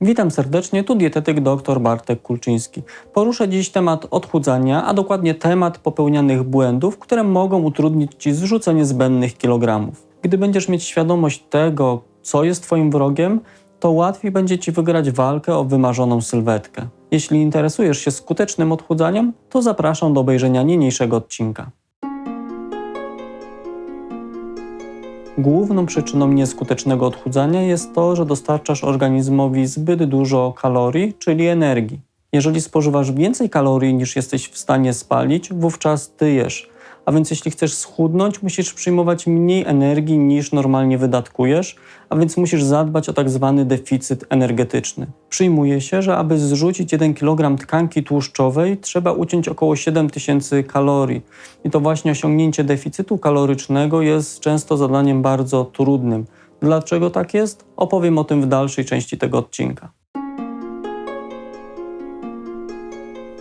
Witam serdecznie, tu dietetyk dr Bartek Kulczyński. Poruszę dziś temat odchudzania, a dokładnie temat popełnianych błędów, które mogą utrudnić Ci zrzucenie zbędnych kilogramów. Gdy będziesz mieć świadomość tego, co jest Twoim wrogiem, to łatwiej będzie Ci wygrać walkę o wymarzoną sylwetkę. Jeśli interesujesz się skutecznym odchudzaniem, to zapraszam do obejrzenia niniejszego odcinka. Główną przyczyną nieskutecznego odchudzania jest to, że dostarczasz organizmowi zbyt dużo kalorii, czyli energii. Jeżeli spożywasz więcej kalorii niż jesteś w stanie spalić, wówczas tyjesz. A więc jeśli chcesz schudnąć, musisz przyjmować mniej energii niż normalnie wydatkujesz, a więc musisz zadbać o tak zwany deficyt energetyczny. Przyjmuje się, że aby zrzucić 1 kg tkanki tłuszczowej, trzeba uciąć około 7000 kalorii. I to właśnie osiągnięcie deficytu kalorycznego jest często zadaniem bardzo trudnym. Dlaczego tak jest? Opowiem o tym w dalszej części tego odcinka.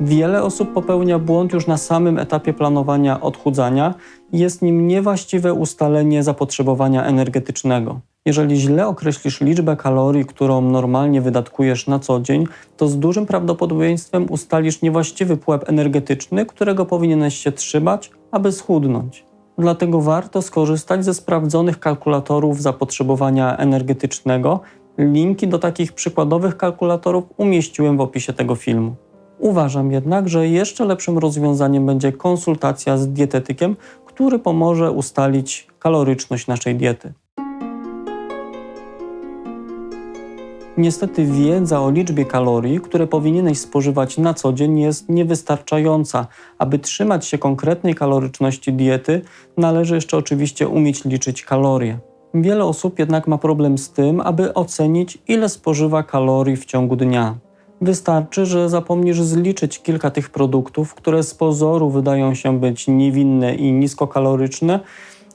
Wiele osób popełnia błąd już na samym etapie planowania odchudzania i jest nim niewłaściwe ustalenie zapotrzebowania energetycznego. Jeżeli źle określisz liczbę kalorii, którą normalnie wydatkujesz na co dzień, to z dużym prawdopodobieństwem ustalisz niewłaściwy pułap energetyczny, którego powinieneś się trzymać, aby schudnąć. Dlatego warto skorzystać ze sprawdzonych kalkulatorów zapotrzebowania energetycznego. Linki do takich przykładowych kalkulatorów umieściłem w opisie tego filmu. Uważam jednak, że jeszcze lepszym rozwiązaniem będzie konsultacja z dietetykiem, który pomoże ustalić kaloryczność naszej diety. Niestety wiedza o liczbie kalorii, które powinieneś spożywać na co dzień jest niewystarczająca. Aby trzymać się konkretnej kaloryczności diety, należy jeszcze oczywiście umieć liczyć kalorie. Wiele osób jednak ma problem z tym, aby ocenić, ile spożywa kalorii w ciągu dnia. Wystarczy, że zapomnisz zliczyć kilka tych produktów, które z pozoru wydają się być niewinne i niskokaloryczne,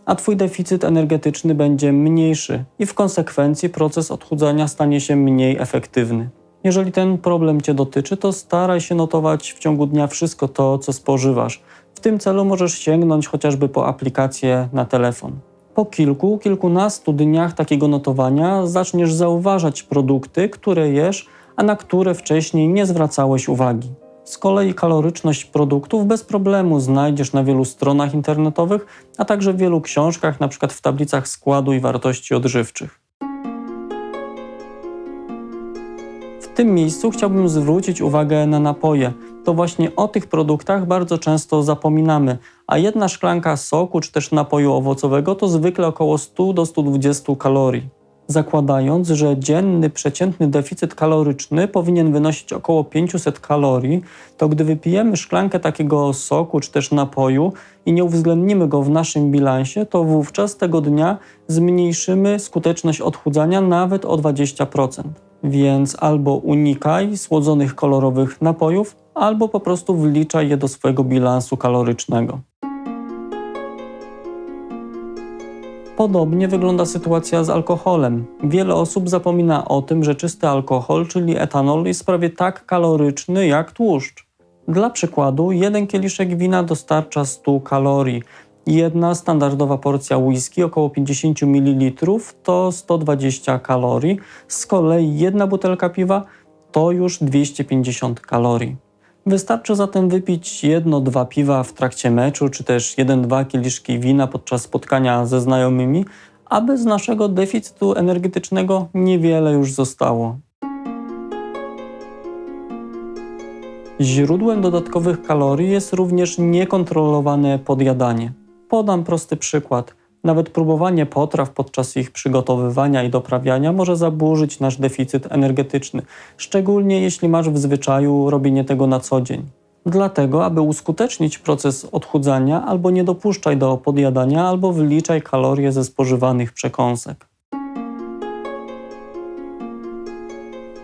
a Twój deficyt energetyczny będzie mniejszy i w konsekwencji proces odchudzania stanie się mniej efektywny. Jeżeli ten problem Cię dotyczy, to staraj się notować w ciągu dnia wszystko to, co spożywasz. W tym celu możesz sięgnąć chociażby po aplikację na telefon. Po kilku, kilkunastu dniach takiego notowania zaczniesz zauważać produkty, które jesz, a na które wcześniej nie zwracałeś uwagi. Z kolei kaloryczność produktów bez problemu znajdziesz na wielu stronach internetowych, a także w wielu książkach, np. w tablicach składu i wartości odżywczych. W tym miejscu chciałbym zwrócić uwagę na napoje. To właśnie o tych produktach bardzo często zapominamy, a jedna szklanka soku czy też napoju owocowego to zwykle około 100 do 120 kalorii zakładając, że dzienny przeciętny deficyt kaloryczny powinien wynosić około 500 kalorii, to gdy wypijemy szklankę takiego soku czy też napoju i nie uwzględnimy go w naszym bilansie, to wówczas tego dnia zmniejszymy skuteczność odchudzania nawet o 20%. Więc albo unikaj słodzonych kolorowych napojów, albo po prostu wliczaj je do swojego bilansu kalorycznego. Podobnie wygląda sytuacja z alkoholem. Wiele osób zapomina o tym, że czysty alkohol, czyli etanol, jest prawie tak kaloryczny jak tłuszcz. Dla przykładu, jeden kieliszek wina dostarcza 100 kalorii. Jedna standardowa porcja whisky, około 50 ml, to 120 kalorii. Z kolei jedna butelka piwa to już 250 kalorii. Wystarczy zatem wypić jedno-dwa piwa w trakcie meczu, czy też jeden-dwa kieliszki wina podczas spotkania ze znajomymi, aby z naszego deficytu energetycznego niewiele już zostało. Źródłem dodatkowych kalorii jest również niekontrolowane podjadanie. Podam prosty przykład – nawet próbowanie potraw podczas ich przygotowywania i doprawiania może zaburzyć nasz deficyt energetyczny, szczególnie jeśli masz w zwyczaju robienie tego na co dzień. Dlatego, aby uskutecznić proces odchudzania, albo nie dopuszczaj do podjadania, albo wyliczaj kalorie ze spożywanych przekąsek.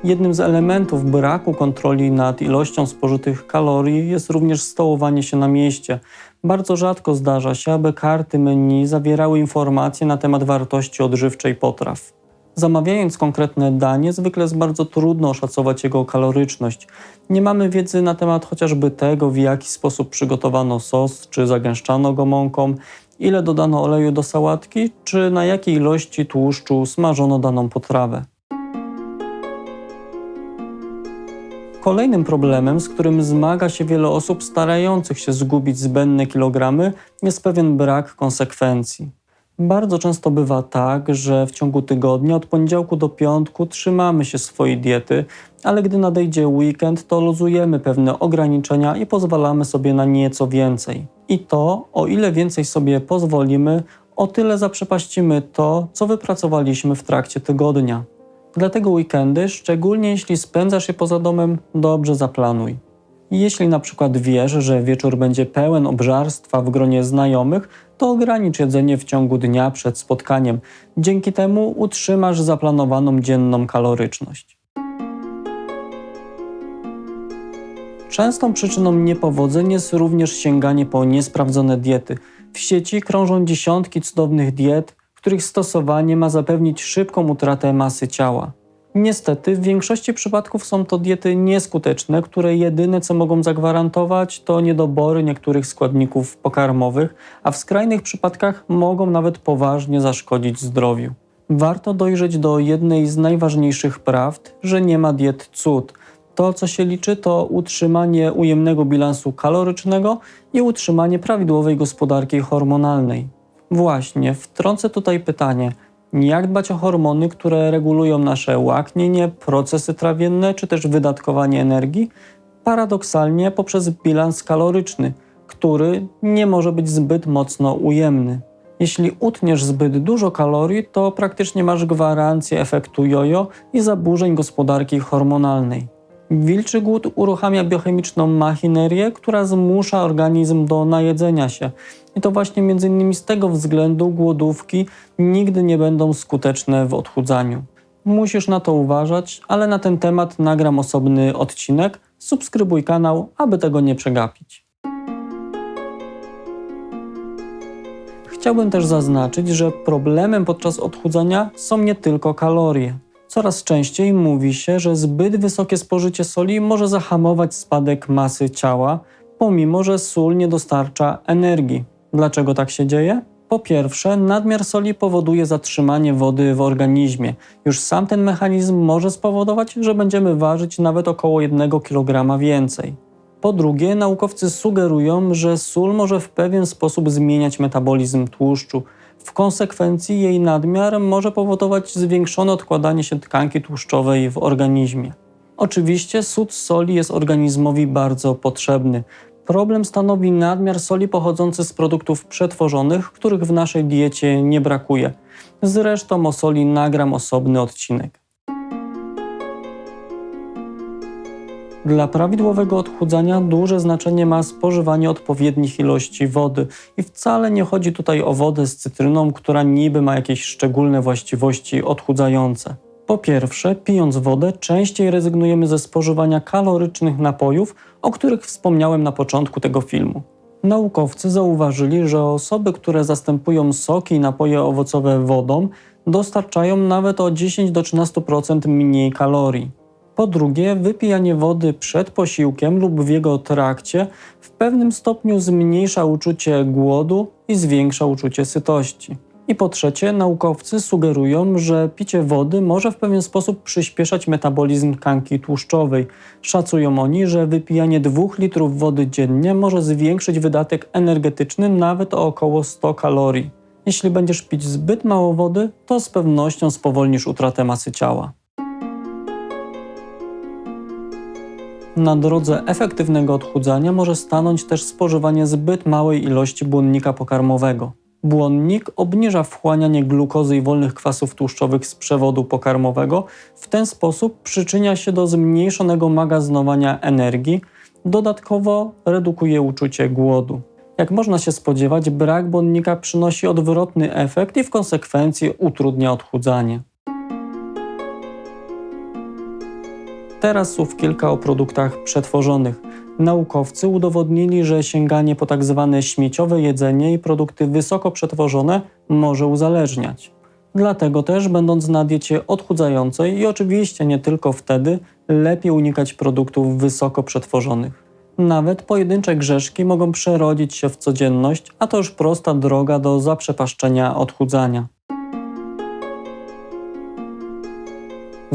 Jednym z elementów braku kontroli nad ilością spożytych kalorii jest również stołowanie się na mieście. Bardzo rzadko zdarza się, aby karty menu zawierały informacje na temat wartości odżywczej potraw. Zamawiając konkretne danie, zwykle jest bardzo trudno oszacować jego kaloryczność. Nie mamy wiedzy na temat chociażby tego, w jaki sposób przygotowano sos, czy zagęszczano go mąką, ile dodano oleju do sałatki, czy na jakiej ilości tłuszczu smażono daną potrawę. Kolejnym problemem, z którym zmaga się wiele osób starających się zgubić zbędne kilogramy, jest pewien brak konsekwencji. Bardzo często bywa tak, że w ciągu tygodnia od poniedziałku do piątku trzymamy się swojej diety, ale gdy nadejdzie weekend, to luzujemy pewne ograniczenia i pozwalamy sobie na nieco więcej. I to, o ile więcej sobie pozwolimy, o tyle zaprzepaścimy to, co wypracowaliśmy w trakcie tygodnia. Dlatego weekendy, szczególnie jeśli spędzasz je poza domem, dobrze zaplanuj. Jeśli na przykład wiesz, że wieczór będzie pełen obżarstwa w gronie znajomych, to ogranicz jedzenie w ciągu dnia przed spotkaniem. Dzięki temu utrzymasz zaplanowaną dzienną kaloryczność. Częstą przyczyną niepowodzeń jest również sięganie po niesprawdzone diety. W sieci krążą dziesiątki cudownych diet, których stosowanie ma zapewnić szybką utratę masy ciała. Niestety, w większości przypadków są to diety nieskuteczne, które jedyne co mogą zagwarantować to niedobory niektórych składników pokarmowych, a w skrajnych przypadkach mogą nawet poważnie zaszkodzić zdrowiu. Warto dojrzeć do jednej z najważniejszych prawd, że nie ma diet cud. To, co się liczy, to utrzymanie ujemnego bilansu kalorycznego i utrzymanie prawidłowej gospodarki hormonalnej. Właśnie, wtrącę tutaj pytanie: jak dbać o hormony, które regulują nasze łaknienie, procesy trawienne czy też wydatkowanie energii? Paradoksalnie poprzez bilans kaloryczny, który nie może być zbyt mocno ujemny. Jeśli utniesz zbyt dużo kalorii, to praktycznie masz gwarancję efektu jojo i zaburzeń gospodarki hormonalnej. Wilczy głód uruchamia biochemiczną machinerię, która zmusza organizm do najedzenia się. I to właśnie między innymi z tego względu głodówki nigdy nie będą skuteczne w odchudzaniu. Musisz na to uważać, ale na ten temat nagram osobny odcinek. Subskrybuj kanał, aby tego nie przegapić. Chciałbym też zaznaczyć, że problemem podczas odchudzania są nie tylko kalorie. Coraz częściej mówi się, że zbyt wysokie spożycie soli może zahamować spadek masy ciała, pomimo że sól nie dostarcza energii. Dlaczego tak się dzieje? Po pierwsze, nadmiar soli powoduje zatrzymanie wody w organizmie. Już sam ten mechanizm może spowodować, że będziemy ważyć nawet około 1 kg więcej. Po drugie, naukowcy sugerują, że sól może w pewien sposób zmieniać metabolizm tłuszczu. W konsekwencji jej nadmiar może powodować zwiększone odkładanie się tkanki tłuszczowej w organizmie. Oczywiście sód soli jest organizmowi bardzo potrzebny. Problem stanowi nadmiar soli pochodzący z produktów przetworzonych, których w naszej diecie nie brakuje. Zresztą o soli nagram osobny odcinek. Dla prawidłowego odchudzania duże znaczenie ma spożywanie odpowiednich ilości wody i wcale nie chodzi tutaj o wodę z cytryną, która niby ma jakieś szczególne właściwości odchudzające. Po pierwsze, pijąc wodę, częściej rezygnujemy ze spożywania kalorycznych napojów, o których wspomniałem na początku tego filmu. Naukowcy zauważyli, że osoby, które zastępują soki i napoje owocowe wodą, dostarczają nawet o 10 do 13% mniej kalorii. Po drugie, wypijanie wody przed posiłkiem lub w jego trakcie w pewnym stopniu zmniejsza uczucie głodu i zwiększa uczucie sytości. I po trzecie, naukowcy sugerują, że picie wody może w pewien sposób przyspieszać metabolizm tkanki tłuszczowej. Szacują oni, że wypijanie 2 litrów wody dziennie może zwiększyć wydatek energetyczny nawet o około 100 kalorii. Jeśli będziesz pić zbyt mało wody, to z pewnością spowolnisz utratę masy ciała. Na drodze efektywnego odchudzania może stanąć też spożywanie zbyt małej ilości błonnika pokarmowego. Błonnik obniża wchłanianie glukozy i wolnych kwasów tłuszczowych z przewodu pokarmowego, w ten sposób przyczynia się do zmniejszonego magazynowania energii, dodatkowo redukuje uczucie głodu. Jak można się spodziewać, brak błonnika przynosi odwrotny efekt i w konsekwencji utrudnia odchudzanie. Teraz słów kilka o produktach przetworzonych. Naukowcy udowodnili, że sięganie po tak zwane śmieciowe jedzenie i produkty wysoko przetworzone może uzależniać. Dlatego też, będąc na diecie odchudzającej i oczywiście nie tylko wtedy, lepiej unikać produktów wysoko przetworzonych. Nawet pojedyncze grzeszki mogą przerodzić się w codzienność, a to już prosta droga do zaprzepaszczenia odchudzania.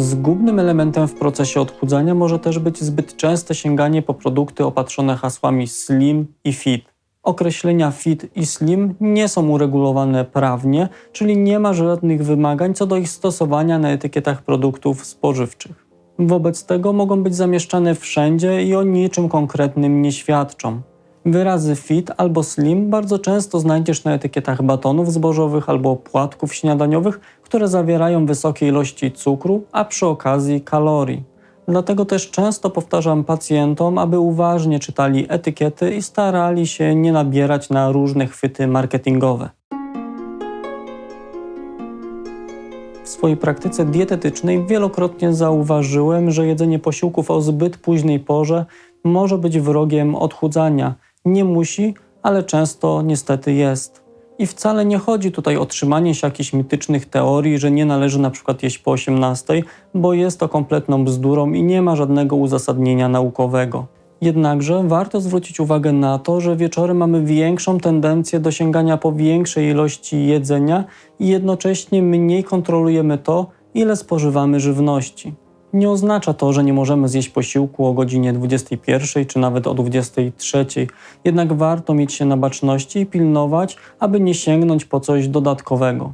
Zgubnym elementem w procesie odchudzania może też być zbyt częste sięganie po produkty opatrzone hasłami slim i fit. Określenia fit i slim nie są uregulowane prawnie, czyli nie ma żadnych wymagań co do ich stosowania na etykietach produktów spożywczych. Wobec tego mogą być zamieszczane wszędzie i o niczym konkretnym nie świadczą. Wyrazy fit albo slim bardzo często znajdziesz na etykietach batonów zbożowych albo płatków śniadaniowych, które zawierają wysokie ilości cukru, a przy okazji kalorii. Dlatego też często powtarzam pacjentom, aby uważnie czytali etykiety i starali się nie nabierać na różne chwyty marketingowe. W swojej praktyce dietetycznej wielokrotnie zauważyłem, że jedzenie posiłków o zbyt późnej porze może być wrogiem odchudzania. Nie musi, ale często niestety jest. I wcale nie chodzi tutaj o trzymanie się jakichś mitycznych teorii, że nie należy na przykład jeść po 18, bo jest to kompletną bzdurą i nie ma żadnego uzasadnienia naukowego. Jednakże warto zwrócić uwagę na to, że wieczorem mamy większą tendencję do sięgania po większej ilości jedzenia i jednocześnie mniej kontrolujemy to, ile spożywamy żywności. Nie oznacza to, że nie możemy zjeść posiłku o godzinie 21 czy nawet o 23, jednak warto mieć się na baczności i pilnować, aby nie sięgnąć po coś dodatkowego.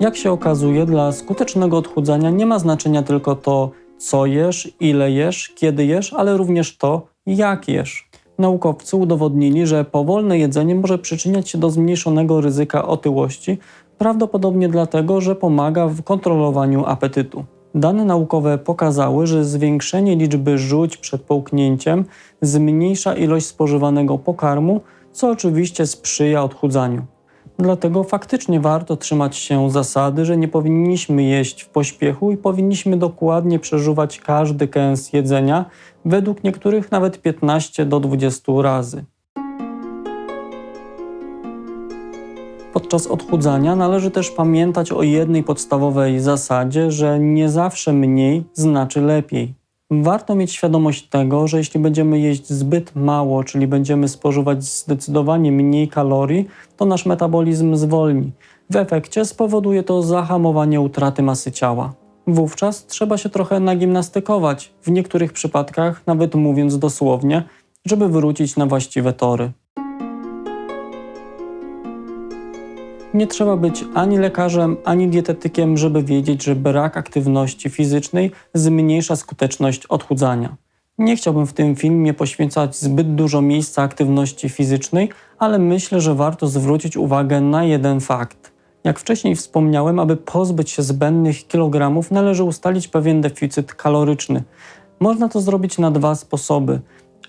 Jak się okazuje, dla skutecznego odchudzania nie ma znaczenia tylko to, co jesz, ile jesz, kiedy jesz, ale również to, jak jesz. Naukowcy udowodnili, że powolne jedzenie może przyczyniać się do zmniejszonego ryzyka otyłości, prawdopodobnie dlatego, że pomaga w kontrolowaniu apetytu. Dane naukowe pokazały, że zwiększenie liczby żółć przed połknięciem zmniejsza ilość spożywanego pokarmu, co oczywiście sprzyja odchudzaniu. Dlatego faktycznie warto trzymać się zasady, że nie powinniśmy jeść w pośpiechu i powinniśmy dokładnie przeżuwać każdy kęs jedzenia, według niektórych nawet 15 do 20 razy. Podczas odchudzania należy też pamiętać o jednej podstawowej zasadzie, że nie zawsze mniej znaczy lepiej. Warto mieć świadomość tego, że jeśli będziemy jeść zbyt mało, czyli będziemy spożywać zdecydowanie mniej kalorii, to nasz metabolizm zwolni. W efekcie spowoduje to zahamowanie utraty masy ciała. Wówczas trzeba się trochę nagimnastykować, w niektórych przypadkach nawet mówiąc dosłownie, żeby wrócić na właściwe tory. Nie trzeba być ani lekarzem, ani dietetykiem, żeby wiedzieć, że brak aktywności fizycznej zmniejsza skuteczność odchudzania. Nie chciałbym w tym filmie poświęcać zbyt dużo miejsca aktywności fizycznej, ale myślę, że warto zwrócić uwagę na jeden fakt. Jak wcześniej wspomniałem, aby pozbyć się zbędnych kilogramów, należy ustalić pewien deficyt kaloryczny. Można to zrobić na dwa sposoby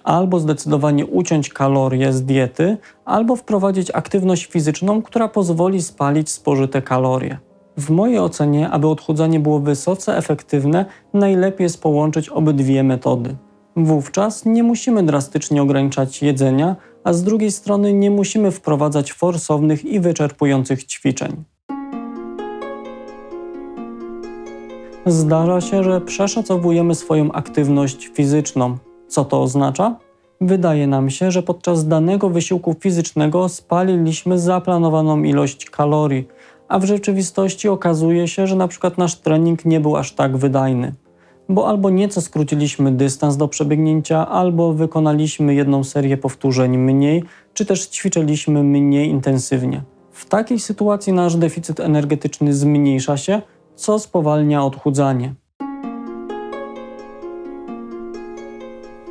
albo zdecydowanie uciąć kalorie z diety, albo wprowadzić aktywność fizyczną, która pozwoli spalić spożyte kalorie. W mojej ocenie, aby odchudzanie było wysoce efektywne, najlepiej jest połączyć obydwie metody. Wówczas nie musimy drastycznie ograniczać jedzenia, a z drugiej strony nie musimy wprowadzać forsownych i wyczerpujących ćwiczeń. Zdarza się, że przeszacowujemy swoją aktywność fizyczną. Co to oznacza? Wydaje nam się, że podczas danego wysiłku fizycznego spaliliśmy zaplanowaną ilość kalorii, a w rzeczywistości okazuje się, że na przykład nasz trening nie był aż tak wydajny. Bo albo nieco skróciliśmy dystans do przebiegnięcia, albo wykonaliśmy jedną serię powtórzeń mniej, czy też ćwiczyliśmy mniej intensywnie. W takiej sytuacji nasz deficyt energetyczny zmniejsza się, co spowalnia odchudzanie.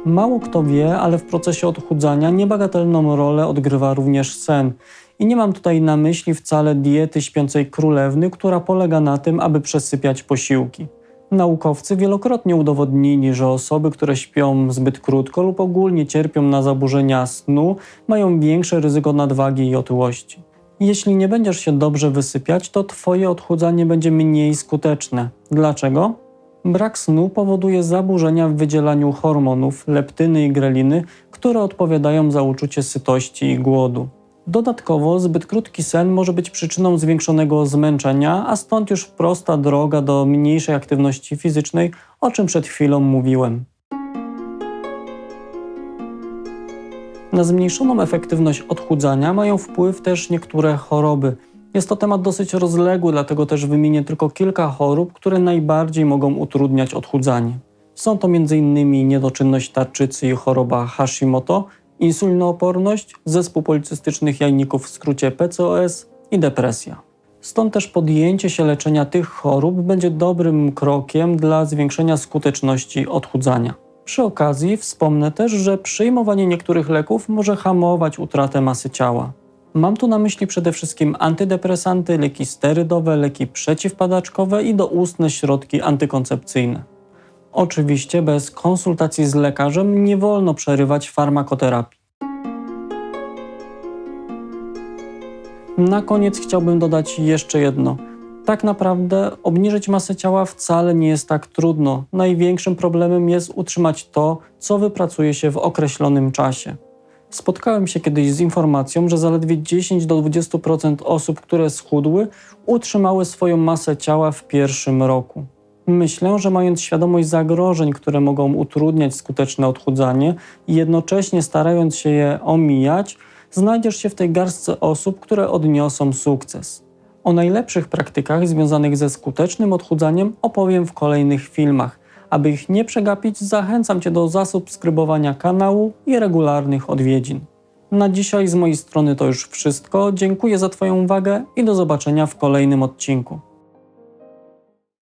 Mało kto wie, ale w procesie odchudzania niebagatelną rolę odgrywa również sen. I nie mam tutaj na myśli wcale diety śpiącej królewny, która polega na tym, aby przesypiać posiłki. Naukowcy wielokrotnie udowodnili, że osoby, które śpią zbyt krótko lub ogólnie cierpią na zaburzenia snu, mają większe ryzyko nadwagi i otyłości. Jeśli nie będziesz się dobrze wysypiać, to Twoje odchudzanie będzie mniej skuteczne. Dlaczego? Brak snu powoduje zaburzenia w wydzielaniu hormonów leptyny i greliny, które odpowiadają za uczucie sytości i głodu. Dodatkowo zbyt krótki sen może być przyczyną zwiększonego zmęczenia, a stąd już prosta droga do mniejszej aktywności fizycznej, o czym przed chwilą mówiłem. Na zmniejszoną efektywność odchudzania mają wpływ też niektóre choroby. Jest to temat dosyć rozległy, dlatego też wymienię tylko kilka chorób, które najbardziej mogą utrudniać odchudzanie. Są to m.in. niedoczynność tarczycy i choroba Hashimoto, insulinooporność, zespół policystycznych jajników w skrócie PCOS i depresja. Stąd też podjęcie się leczenia tych chorób będzie dobrym krokiem dla zwiększenia skuteczności odchudzania. Przy okazji wspomnę też, że przyjmowanie niektórych leków może hamować utratę masy ciała. Mam tu na myśli przede wszystkim antydepresanty, leki sterydowe, leki przeciwpadaczkowe i doustne środki antykoncepcyjne. Oczywiście bez konsultacji z lekarzem nie wolno przerywać farmakoterapii. Na koniec chciałbym dodać jeszcze jedno. Tak naprawdę obniżyć masę ciała wcale nie jest tak trudno. Największym problemem jest utrzymać to, co wypracuje się w określonym czasie. Spotkałem się kiedyś z informacją, że zaledwie 10 do 20% osób, które schudły, utrzymały swoją masę ciała w pierwszym roku. Myślę, że mając świadomość zagrożeń, które mogą utrudniać skuteczne odchudzanie i jednocześnie starając się je omijać, znajdziesz się w tej garstce osób, które odniosą sukces. O najlepszych praktykach związanych ze skutecznym odchudzaniem opowiem w kolejnych filmach. Aby ich nie przegapić, zachęcam Cię do zasubskrybowania kanału i regularnych odwiedzin. Na dzisiaj z mojej strony to już wszystko. Dziękuję za Twoją uwagę i do zobaczenia w kolejnym odcinku.